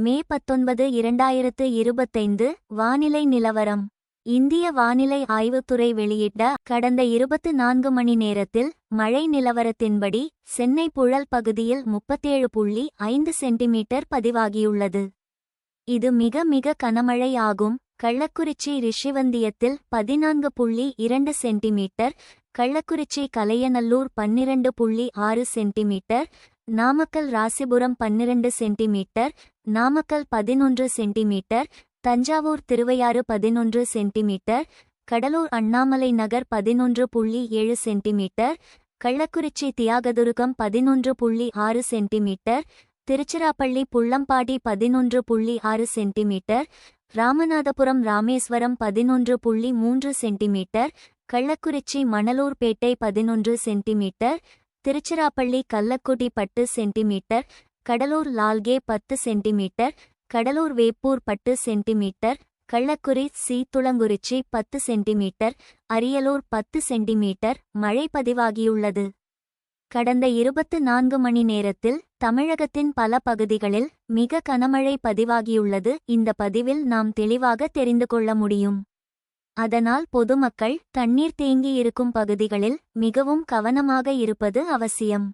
மே பத்தொன்பது இரண்டாயிரத்து இருபத்தைந்து வானிலை நிலவரம். இந்திய வானிலை ஆய்வுத்துறை வெளியிட்ட கடந்த இருபத்து நான்கு மணி நேரத்தில் மழை நிலவரத்தின்படி சென்னை புழல் பகுதியில் முப்பத்தேழு புள்ளி ஐந்து சென்டிமீட்டர் பதிவாகியுள்ளது. இது மிக மிக கனமழை ஆகும். கள்ளக்குறிச்சி ரிஷிவந்தியத்தில் பதினான்கு புள்ளி இரண்டு சென்டிமீட்டர் கள்ளக்குறிச்சி கலையநல்லூர் பன்னிரண்டு புள்ளி ஆறு சென்டிமீட்டர் நாமக்கல் ராசிபுரம் பன்னிரண்டு சென்டிமீட்டர் நாமக்கல் பதினொன்று சென்டிமீட்டர் தஞ்சாவூர் திருவையாறு பதினொன்று சென்டிமீட்டர் கடலூர் அண்ணாமலை நகர் பதினொன்று புள்ளி ஏழு சென்டிமீட்டர் கள்ளக்குறிச்சி தியாகதுருகம் பதினொன்று புள்ளி ஆறு சென்டிமீட்டர் திருச்சிராப்பள்ளி புள்ளம்பாடி பதினொன்று புள்ளி ஆறு சென்டிமீட்டர் ராமநாதபுரம் ராமேஸ்வரம் பதினொன்று புள்ளி மூன்று சென்டிமீட்டர் கள்ளக்குறிச்சி மணலூர்பேட்டை பதினொன்று சென்டிமீட்டர் திருச்சிராப்பள்ளி கள்ளக்குடி பத்து சென்டிமீட்டர் கடலூர் லால்கே பத்து சென்டிமீட்டர் கடலூர் வேப்பூர் பத்து சென்டிமீட்டர் கள்ளக்குறி சீத்துளங்குறிச்சி பத்து சென்டிமீட்டர் அரியலூர் பத்து சென்டிமீட்டர் மழை பதிவாகியுள்ளது. கடந்த இருபத்து நான்கு மணி நேரத்தில் தமிழகத்தின் பல பகுதிகளில் மிக கனமழை பதிவாகியுள்ளது. இந்த பதிவில் நாம் தெளிவாக தெரிந்து கொள்ள முடியும். அதனால் பொதுமக்கள் தண்ணீர் தேங்கி இருக்கும் பகுதிகளில் மிகவும் கவனமாக இருப்பது அவசியம்.